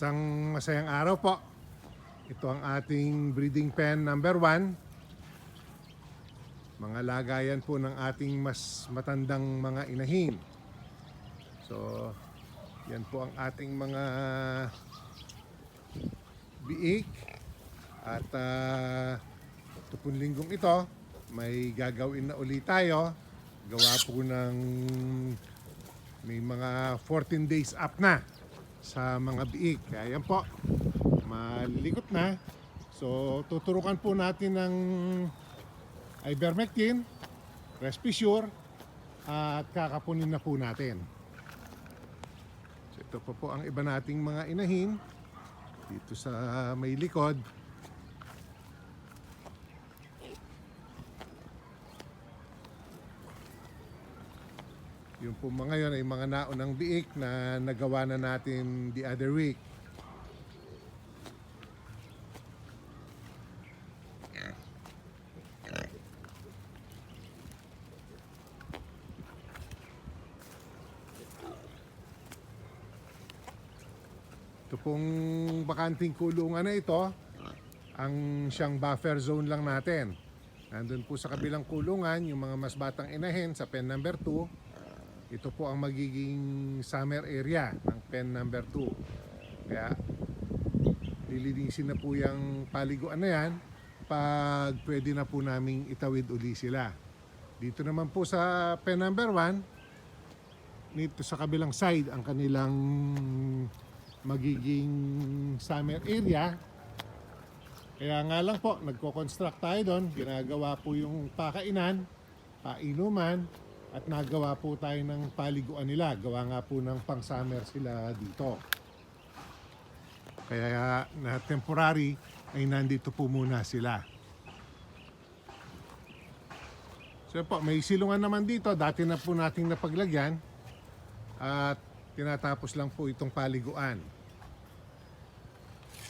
Isang masayang araw po. Ito ang ating breeding pen number one. Mga lagayan po ng ating mas matandang mga inahin. So, yan po ang ating mga biik. At ah, ito pong linggong ito, may gagawin na ulit tayo. Gawa po ng may mga 14 days up na sa mga biik. Kaya yan po, malilikot na. So, tuturukan po natin ng ivermectin, Respisure, at kakapunin na po natin. So, ito po po ang iba nating mga inahin dito sa may likod. Yung po mga yun ay mga naunang biik na nagawa na natin the other week. Ito pong bakanting kulungan na ito, ang siyang buffer zone lang natin. Nandun po sa kabilang kulungan, yung mga mas batang inahin sa pen number 2, ito po ang magiging summer area ng pen number 2. Kaya lilinisin na po yung paliguan na yan pag pwede na po naming itawid uli sila. Dito naman po sa pen number 1, dito sa kabilang side ang kanilang magiging summer area. Kaya nga lang po, nagko-construct tayo doon. Ginagawa po yung pakainan, painuman, at nagawa po tayo ng paliguan nila. Gawa nga po ng pang-summer sila dito. Kaya na temporary ay nandito po muna sila. So po, may silungan naman dito. Dati na po nating napaglagyan. At tinatapos lang po itong paliguan.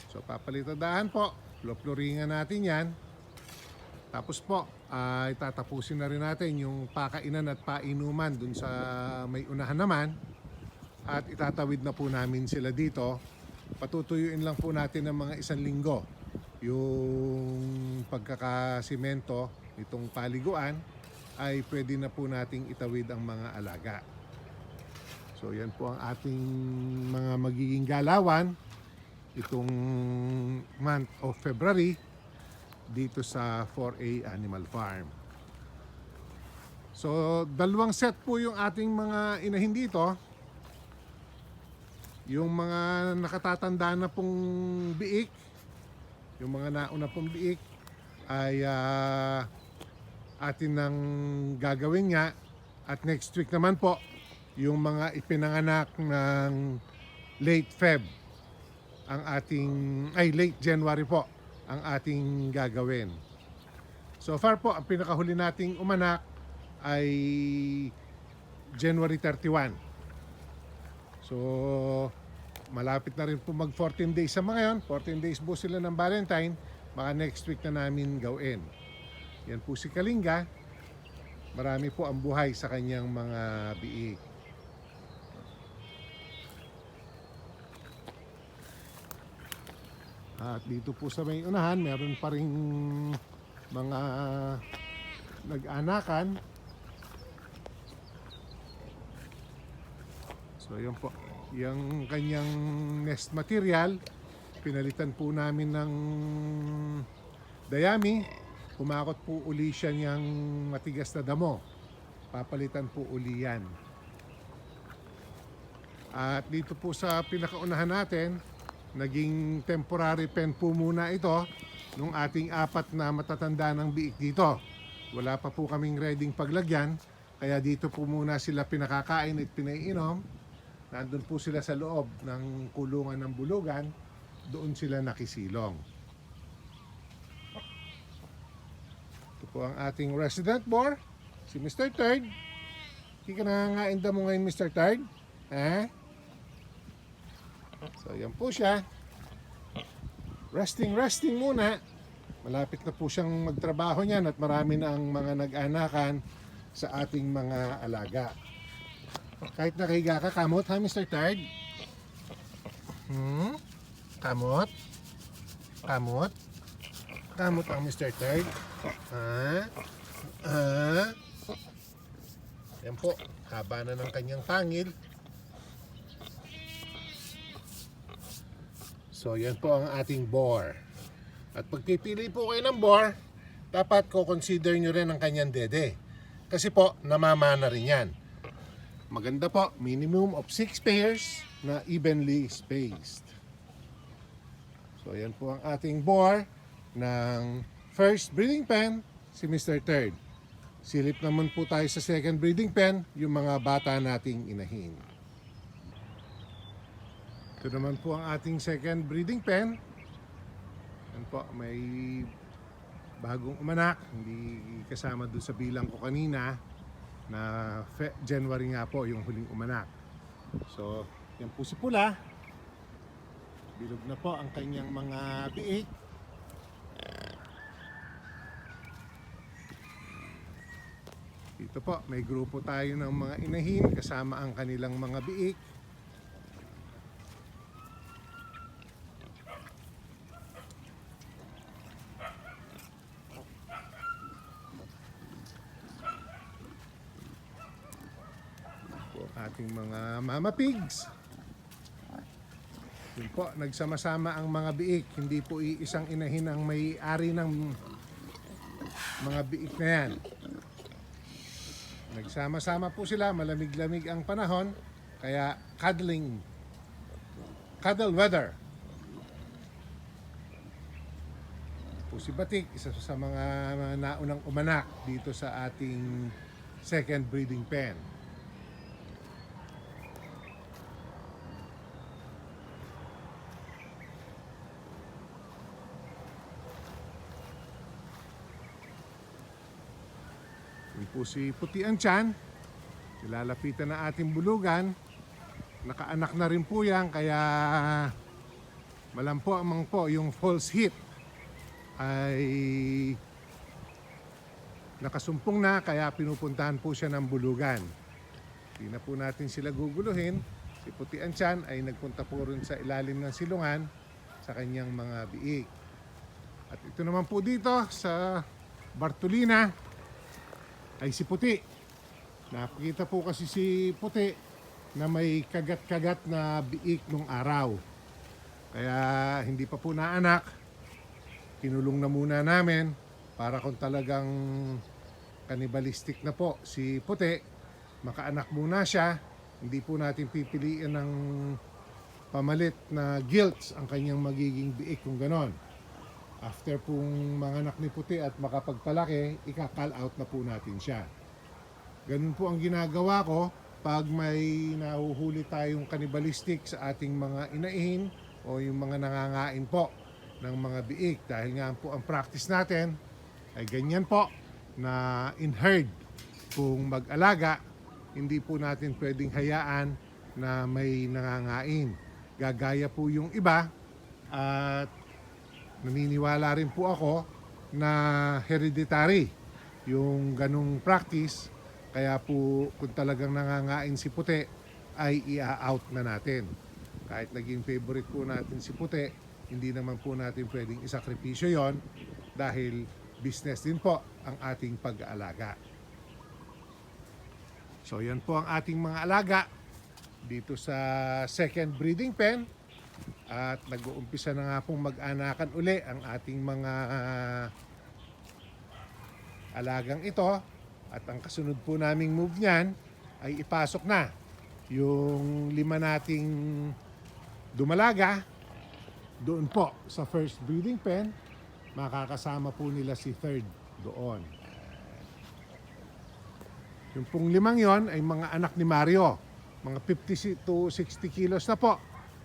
So papalitadahan po. Floploringan natin yan. Tapos po, ay tatapusin na rin natin yung pakainan at painuman dun sa may unahan naman. At itatawid na po namin sila dito. Patutuyuin lang po natin ng mga isang linggo yung pagkakasimento nitong paliguan ay pwede na po nating itawid ang mga alaga. So yan po ang ating mga magiging galawan itong month of February dito sa 4A Animal Farm. So, dalawang set po yung ating mga inahin dito. Yung mga nakatatanda na pong biik, yung mga nauna pong biik, ay ah, atin nang gagawin nga. At next week naman po, yung mga ipinanganak ng late Feb ang ating ay late January po ang ating gagawin. So far po ang pinakahuli nating umanak ay January 31. So malapit na rin po mag 14 days sa mga yon. 14 days po sila ng Valentine. Baka next week na namin gawin. Yan po si Kalinga. Marami po ang buhay sa kanyang mga biik. At dito po sa may unahan, meron pa rin mga nag-anakan. So yun po, yung kanyang nest material, pinalitan po namin ng dayami. Kumakot po uli siya niyang matigas na damo. Papalitan po uli yan. At dito po sa pinakaunahan natin, naging temporary pen po muna ito nung ating apat na matatanda ng biik dito. Wala pa po kaming readyng paglagyan, kaya dito po muna sila pinakakain at pinaiinom. Nandun po sila sa loob ng kulungan ng bulugan, doon sila nakisilong. Ito po ang ating resident boar, si Mr. Third. Hindi ka nangangainda mo ngayon, Mr. Third? Ha? So, yan po siya. Resting, resting muna. Malapit na po siyang magtrabaho niyan at marami na ang mga nag-anakan sa ating mga alaga. Kahit nakahiga ka, kamot ha, Mr. Tard? Hmm? Kamot? Kamot? Kamot ang Mr. Third? Ha? Ha? Yan po, haba na ng kanyang pangil. So yan po ang ating bore. At pagpipili po kayo ng bore, dapat ko consider nyo rin ang kanyang dede. Kasi po, namamana rin yan. Maganda po, minimum of 6 pairs na evenly spaced. So yan po ang ating bore ng first breeding pen, si Mr. Third. Silip naman po tayo sa second breeding pen, yung mga bata nating inahin. Ito naman po ang ating second breeding pen. Yan po, may bagong umanak, hindi kasama doon sa bilang ko kanina na Fe- January nga po yung huling umanak. So, yan po si Pula. Bilog na po ang kanyang mga biik. Dito po, may grupo tayo ng mga inahin kasama ang kanilang mga biik. po ating mga mama pigs. Yun po, nagsama-sama ang mga biik. Hindi po iisang inahin ang may-ari ng mga biik na yan. Nagsama-sama po sila, malamig-lamig ang panahon, kaya cuddling, cuddle weather. Po si Batik, isa sa mga naunang umanak dito sa ating second breeding pen. Po si Puti ang Tiyan. Nilalapitan na ating bulugan. Nakaanak na rin po yan kaya malampo amang po yung false hit ay nakasumpong na kaya pinupuntahan po siya ng bulugan. Hindi na po natin sila guguluhin. Si Puti ang Tiyan ay nagpunta po rin sa ilalim ng silungan sa kanyang mga biik. At ito naman po dito sa Bartolina, ay si Puti. Nakita po kasi si Puti na may kagat-kagat na biik nung araw. Kaya hindi pa po naanak. Kinulong na muna namin para kung talagang kanibalistic na po si Puti, makaanak muna siya. Hindi po natin pipiliin ng pamalit na guilts ang kanyang magiging biik kung ganon. After pong manganak ni puti at makapagpalaki, ika-call out na po natin siya. Ganun po ang ginagawa ko pag may nahuhuli tayong cannibalistic sa ating mga inaihin o yung mga nangangain po ng mga biik. Dahil nga po ang practice natin ay ganyan po na in herd kung mag-alaga, hindi po natin pwedeng hayaan na may nangangain. Gagaya po yung iba at naniniwala rin po ako na hereditary yung ganong practice. Kaya po kung talagang nangangain si puti ay i-out na natin. Kahit naging favorite po natin si puti, hindi naman po natin pwedeng isakripisyo yon dahil business din po ang ating pag-aalaga. So yan po ang ating mga alaga dito sa second breeding pen at nag-uumpisa na nga pong mag-anakan uli ang ating mga alagang ito. At ang kasunod po naming move niyan ay ipasok na yung lima nating dumalaga doon po sa first breeding pen. Makakasama po nila si third doon. Yung pong limang yon ay mga anak ni Mario. Mga 50 to 60 kilos na po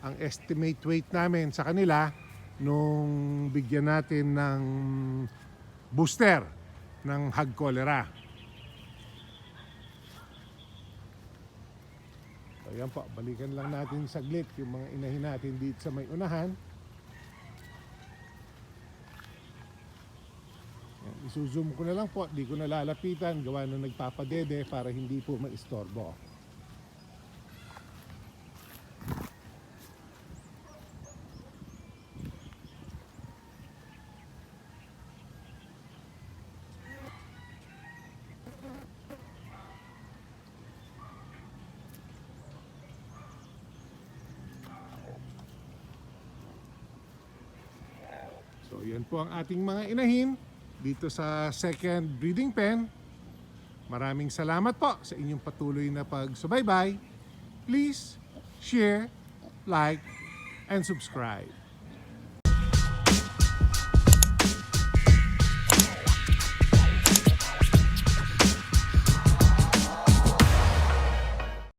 ang estimate weight namin sa kanila nung bigyan natin ng booster ng hag cholera. So yan po, balikan lang natin saglit yung mga inahin natin dito sa may unahan. Yan, Isuzoom ko na lang po, di ko na lalapitan, gawa na nagpapadede para hindi po maistorbo. So yan po ang ating mga inahin dito sa second breeding pen. Maraming salamat po sa inyong patuloy na pagsubaybay. Please share, like, and subscribe.